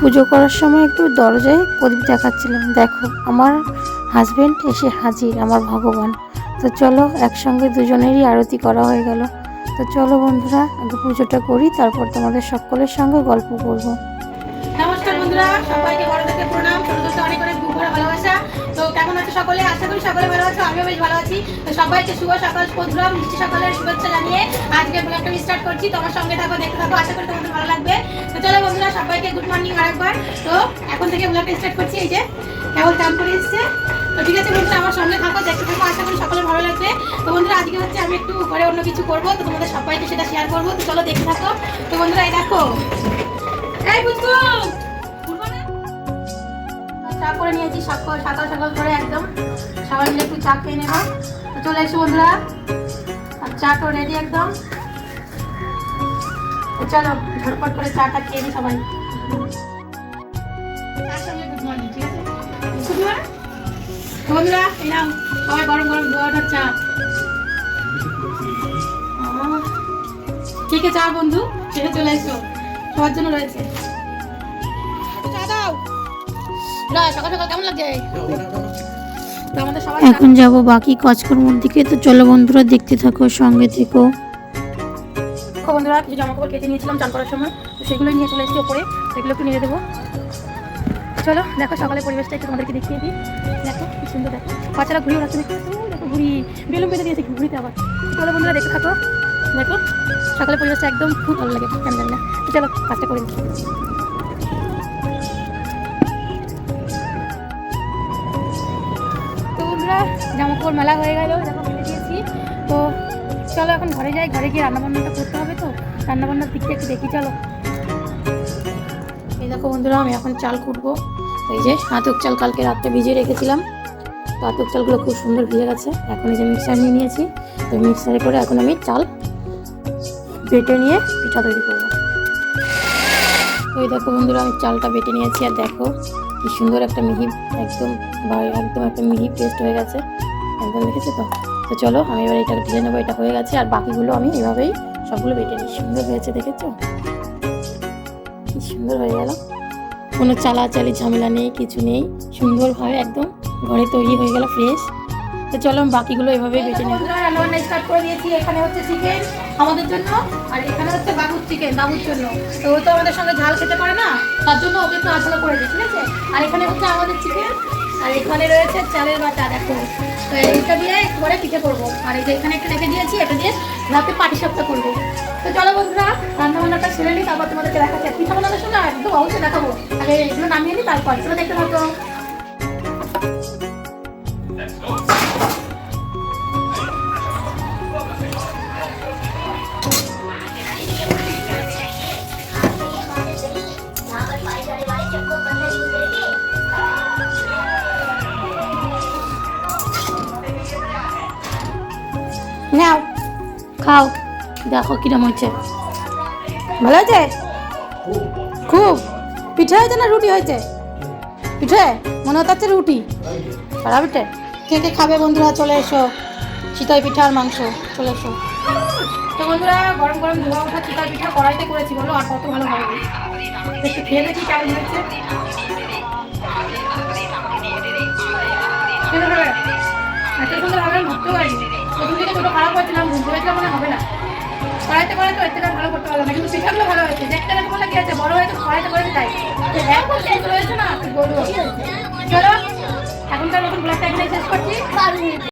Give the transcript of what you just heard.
পুজো করার সময় একটু দরজায় প্রদীপ দেখাচ্ছিলাম। দেখো, আমার হাজব্যান্ড এসে হাজির, আমার ভগবান। তো চলো, একসঙ্গে দুজনেরই আরতি করা হয়ে গেল। তো চলো বন্ধুরা, আগে পুজোটা করি, তারপর তোমাদের সকলের সঙ্গে গল্প করব। অনেক ভালোবাসা। তো কেমন সকলে? আশা করি সকলে ভালো আমিও বেশ ভালো আছি। তো সবাইকে শুভ সকাল বন্ধুরা, মিষ্টি শুভেচ্ছা জানিয়ে আজকে ব্লগটা স্টার্ট করছি। তোমার সঙ্গে থাকো, দেখতে থাকো, আশা করি তোমাদের ভালো লাগবে। তো চলো বন্ধুরা, সবাইকে গুড মর্নিং আরেকবার। তো এখন থেকে ব্লগটা স্টার্ট করছি, এই যে কেবল চান করে এসছে। তো ঠিক আছে বন্ধুরা, আমার সঙ্গে থাকো, দেখতে থাকো, আশা করি সকলে ভালো লাগবে। তো বন্ধুরা, আজকে হচ্ছে আমি একটু ঘরে অন্য কিছু করব, তো তোমাদের সবাইকে সেটা শেয়ার করব। তো চলো দেখতে থাকো। তো বন্ধুরা, এই দেখো। এই বুঝব? চা করে নিয়েছি সকাল সকাল সকাল করে একদম। সবাই মিলে একটু চা খেয়ে নেব। তো চলে এসো বন্ধুরা। আর চা তো রেডি একদম। চলো, ঝটপট করে চাটা খেয়ে নিই সবাই। বন্ধুরা নাও, সবাই গরম গরম দু চা। কে কে চা বন্ধু? খেতে চলে এসো? সবার জন্য রয়েছে। এখন যাব বাকি কাজকর্মের দিকে তো চলো বন্ধুরা দেখতে থাকো সঙ্গে থেকো। দেখো বন্ধুরা কিছু জামা কাপড় কেটে নিয়েছিলাম চান করার সময় তো সেগুলো নিয়ে চলে এসেছি ওপরে সেগুলো একটু নিয়ে দেবো। চলো দেখো সকালে পরিবেশটা একটু তোমাদেরকে দেখিয়ে দিই। দেখো কি সুন্দর দেখো। বাচ্চারা ঘুরে ওড়াচ্ছে দেখতে দেখো ঘুরি বেলুন পেতে দিয়েছে ঘুরিতে আবার। চলো বন্ধুরা দেখতে থাকো। দেখো সকালে পরিবেশটা একদম খুব ভালো লাগে কেন জানি না। চলো কাজটা করে দিচ্ছি তো বন্ধুরা জামা কাপড় মেলা হয়ে গেল দেখো মেলে দিয়েছি। তো চলো এখন ঘরে যাই, ঘরে গিয়ে রান্নাবান্নাটা করতে হবে তো। রান্নাবান্নার দিকটা একটু দেখি, চলো। এই দেখো বন্ধুরা, আমি এখন চাল কুটবো। এই যে আতক চাল কালকে রাত্রে ভিজিয়ে রেখেছিলাম। তো আতক চালগুলো খুব সুন্দর ভিজে গেছে। এখন এই যে মিক্সার নিয়ে নিয়েছি। তো মিক্সারে করে এখন আমি চাল বেটে নিয়ে পিঠা তৈরি করব। এই দেখো বন্ধুরা, আমি চালটা বেটে নিয়েছি, আর দেখো কি সুন্দর একটা মিহি, একদম একদম একটা মিহি পেস্ট হয়ে গেছে। একদম দেখেছ তো? তো চলো, আমি এবার এটা ভেজে নেব, এটা হয়ে গেছে। আর বাকিগুলো আমি এভাবেই সবগুলো বেটে নিই। সুন্দর হয়েছে, দেখেছ? কি সুন্দর হয়ে গেল। কোনো চালাচালি ঝামেলা নেই, কিছু নেই। সুন্দরভাবে একদম ঘরে তৈরি হয়ে গেল ফ্রেশ তো চলো আমি বাকিগুলো এভাবেই বেটে নেব। রান্নাবান্না স্টার্ট করে দিয়েছি। এখানে হচ্ছে চিকেন আমাদের জন্য। আর এখানে হচ্ছে বাবুর চিকেন বাবুর জন্য। তো ও তো আমাদের সঙ্গে ঝাল খেতে পারে না তার জন্য ওকে একটু আচলা করে দিই ঠিক আছে? আর এখানে হচ্ছে আমাদের চিকেন আর এখানে রয়েছে চালের বাটা দেখো। তো এইটা দিয়ে একটু করে পিঠে করব। আর এই যে এখানে একটা রেখে দিয়েছি এটা দিয়ে রাতে পাটি সাপটা করব। তো চলো বন্ধুরা রান্না বান্নাটা সেরে নিই তারপর তোমাদেরকে দেখাচ্ছি। পিঠা বানানোর সময় একদম অবশ্যই দেখাবো। আগে এগুলো নামিয়ে নিই তারপর। চলো দেখতে থাকো। নাও, খাও। দেখো কিরম হয়েছে। ভালো হয়েছে? খুব। পিঠে হয়েছে না রুটি হয়েছে? পিঠে? মনে হচ্ছে রুটি। সারা পিঠে। কে কে খাবে বন্ধুরা? চলে এসো। চিতই পিঠা আর মাংস। চলে এসো। তো বন্ধুরা, গরম গরম ধোয়া ওঠা চিতই পিঠা কড়াইতে করেছি, বলো আর কত ভালো হবে। একটু খেয়ে দেখি কেমন হয়েছে। এত সুন্দর হবে ভাবতেও পারিনি। প্রথম দিকে ছোটো খারাপ হয়েছিলাম বুঝতে পেরেছিলাম মনে হবে না। কড়াইতে করে তো এর থেকে ভালো করতে পারলাম না, কিন্তু পিঠাগুলো ভালো হয়েছে। দেখতে বলে কি আছে? বড় হয়েছে কড়াইতে করেছে তাই। এত হয়েছে না বলব? চলো, এখনকার নতুন ব্লগটা এখানে শেষ করছি।